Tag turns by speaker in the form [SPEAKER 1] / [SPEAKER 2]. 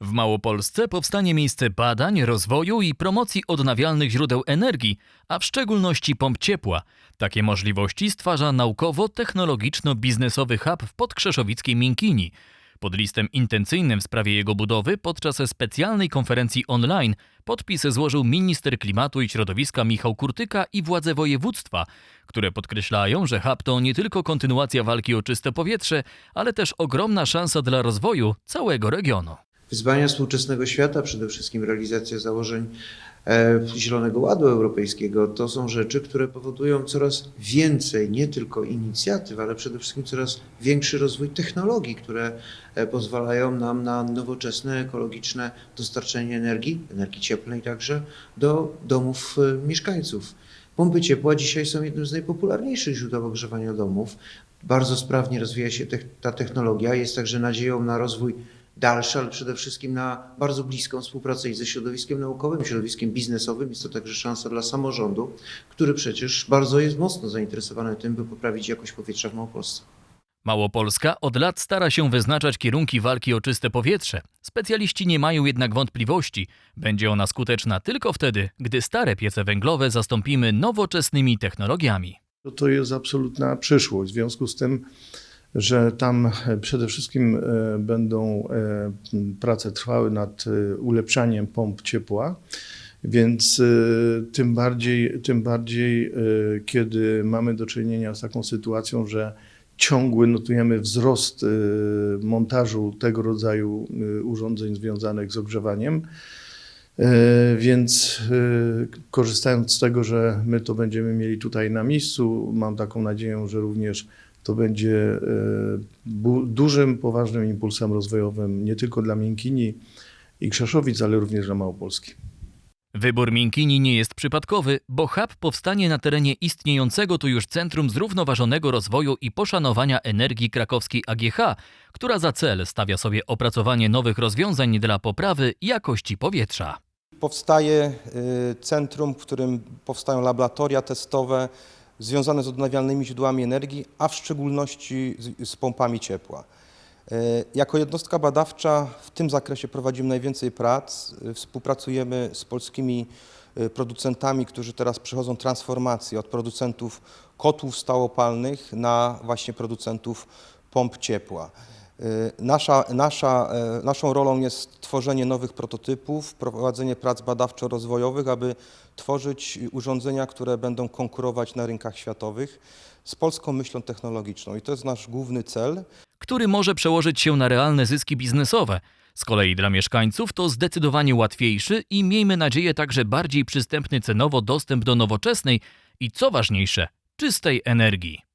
[SPEAKER 1] W Małopolsce powstanie miejsce badań, rozwoju i promocji odnawialnych źródeł energii, a w szczególności pomp ciepła. Takie możliwości stwarza naukowo-technologiczno-biznesowy hub w podkrzeszowickiej Minkini. Pod listem intencyjnym w sprawie jego budowy podczas specjalnej konferencji online podpis złożył minister klimatu i środowiska Michał Kurtyka i władze województwa, które podkreślają, że hub to nie tylko kontynuacja walki o czyste powietrze, ale też ogromna szansa dla rozwoju całego regionu.
[SPEAKER 2] Wyzwania współczesnego świata, przede wszystkim realizacja założeń e, Zielonego Ładu Europejskiego, to są rzeczy, które powodują coraz więcej nie tylko inicjatyw, ale przede wszystkim coraz większy rozwój technologii, które e, pozwalają nam na nowoczesne, ekologiczne dostarczenie energii, energii cieplnej także, do domów e, mieszkańców. Pompy ciepła dzisiaj są jednym z najpopularniejszych źródeł ogrzewania domów. Bardzo sprawnie rozwija się ta technologia, jest także nadzieją na rozwój dalszy, ale przede wszystkim na bardzo bliską współpracę i ze środowiskiem naukowym, środowiskiem biznesowym. Jest to także szansa dla samorządu, który przecież bardzo jest mocno zainteresowany tym, by poprawić jakość powietrza w Małopolsce.
[SPEAKER 1] Małopolska od lat stara się wyznaczać kierunki walki o czyste powietrze. Specjaliści nie mają jednak wątpliwości. Będzie ona skuteczna tylko wtedy, gdy stare piece węglowe zastąpimy nowoczesnymi technologiami.
[SPEAKER 3] to, to jest absolutna przyszłość. W związku z tym, że tam e, przede wszystkim e, będą e, prace trwały nad ulepszaniem pomp ciepła, więc tym bardziej, tym bardziej kiedy mamy do czynienia z taką sytuacją, że ciągły notujemy wzrost montażu tego rodzaju urządzeń związanych z ogrzewaniem, Więc korzystając z tego, że my to będziemy mieli tutaj na miejscu, mam taką nadzieję, że również to będzie e, dużym, poważnym impulsem rozwojowym nie tylko dla Miękini i Krzeszowic, ale również dla Małopolski.
[SPEAKER 1] Wybór Miękini nie jest przypadkowy, bo hub powstanie na terenie istniejącego tu już Centrum Zrównoważonego Rozwoju i Poszanowania Energii Krakowskiej AGH, która za cel stawia sobie opracowanie nowych rozwiązań dla poprawy jakości powietrza.
[SPEAKER 4] Powstaje y, centrum, w którym powstają laboratoria testowe związane z odnawialnymi źródłami energii, a w szczególności z, z pompami ciepła. Y, Jako jednostka badawcza w tym zakresie prowadzimy najwięcej prac. Y, Współpracujemy z polskimi y, producentami, którzy teraz przechodzą transformację od producentów kotłów stałopalnych na właśnie producentów pomp ciepła. Y, Nasza, nasza, e, naszą rolą jest tworzenie nowych prototypów, prowadzenie prac badawczo-rozwojowych, aby tworzyć urządzenia, które będą konkurować na rynkach światowych z polską myślą technologiczną. I to jest nasz główny cel.
[SPEAKER 1] który może przełożyć się na realne zyski biznesowe. Z kolei dla mieszkańców to zdecydowanie łatwiejszy i miejmy nadzieję także bardziej przystępny cenowo dostęp do nowoczesnej i co ważniejsze, czystej energii.